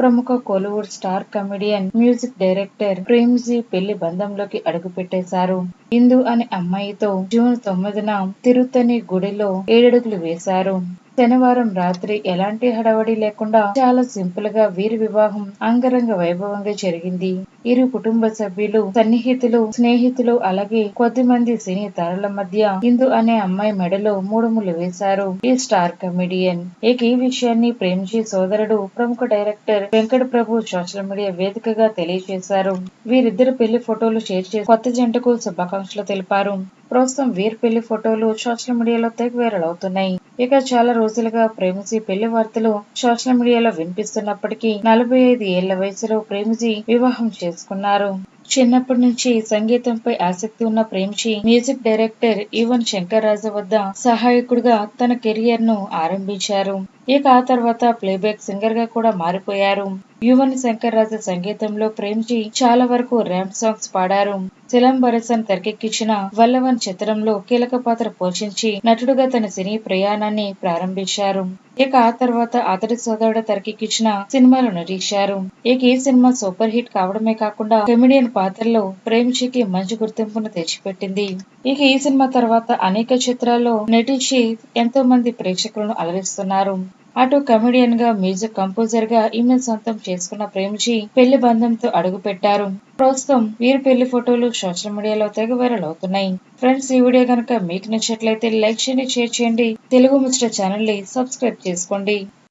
ప్రముఖ Kollywood star comedian music director Premji పెళ్ళి బంధంలోకి అడుగు పెట్టేశారు ఇందు అనే అమ్మాయితో జూన్ తొమ్మిదిన తిరుతని గుడిలో ఏడడుగులు వేశారు. శనివారం రాత్రి ఎలాంటి హడావడి లేకుండా చాలా సింపుల్గా వీరి వివాహం అంగరంగ వైభవంగా జరిగింది. ఇరు కుటుంబ సభ్యులు సన్నిహితులు స్నేహితులు అలాగే కొద్ది మంది సినీ తారల మధ్య ఇందు అనే అమ్మాయి మెడలో మూడుములు వేశారు ఈ స్టార్ కమెడియన్. ఇక ఈ విషయాన్ని ప్రేమ్జీ సోదరుడు ప్రముఖ director Venkat Prabhu social media వేదికగా తెలియజేశారు. వీరిద్దరు పెళ్ళి ఫోటోలు షేర్ చేసి కొత్త జంటకు శుభాకాంక్షలు తెలిపారు. ప్రస్తుతం వీరి పెళ్ళి ఫోటోలు సోషల్ మీడియాలో తెగ వైరల్ అవుతున్నాయి. ఇక చాలా రోజులుగా ప్రేమిజీ పెళ్ళి వార్తలు సోషల్ మీడియాలో వినిపిస్తున్నప్పటికీ నలభై ఐదు ఏళ్ళ వయసులో ప్రేమిజీ వివాహం చేసుకున్నారు. చిన్నప్పటి నుంచి సంగీతంపై ఆసక్తి ఉన్న ప్రేమ్జీ మ్యూజిక్ డైరెక్టర్ ఈవన్ శంకర్ రాజా వద్ద సహాయకుడిగా తన కెరియర్ను ఆరంభించారు. ఇక ఆ తర్వాత ప్లేబ్యాక్ సింగర్గా కూడా మారిపోయారు. యువన్ శంకర్ రాజ సంగీతంలో ప్రేమ్జీ చాలా వరకు ర్యాంప్ సాంగ్స్ పాడారు. సిలంబరసన్ తెరకెక్కించిన వల్లవన్ చిత్రంలో కీలక పాత్ర పోషించి నటుడుగా తన సినీ ప్రయాణాన్ని ప్రారంభించారు. ఇక ఆ తర్వాత అతడి సోదరుడు తెరకెక్కించిన సినిమాలు నటించారు. ఇక ఈ సినిమా సూపర్ హిట్ కావడమే కాకుండా కమెడియన్ పాత్రలో ప్రేమ్జీకి మంచి గుర్తింపును తెచ్చిపెట్టింది. ఇక ఈ సినిమా తర్వాత అనేక చిత్రాల్లో నటించి ఎంతో మంది ప్రేక్షకులను అలరిస్తున్నారు. అటు కమెడియన్గా మ్యూజిక్ కంపోజర్గా ఈమె సొంతం చేసుకున్న ప్రేమ్జీ పెళ్ళి బంధంతో అడుగు పెట్టారు ప్రస్తుతం వీరి పెళ్ళి ఫోటోలు సోషల్ మీడియాలో తెగ వైరల్ అవుతున్నాయి. ఫ్రెండ్స్ ఈ వీడియో కనుక మీకు నచ్చినట్లయితే లైక్ చేయండి షేర్ చేయండి. తెలుగు ముచ్చట ఛానల్ని సబ్స్క్రైబ్ చేసుకోండి.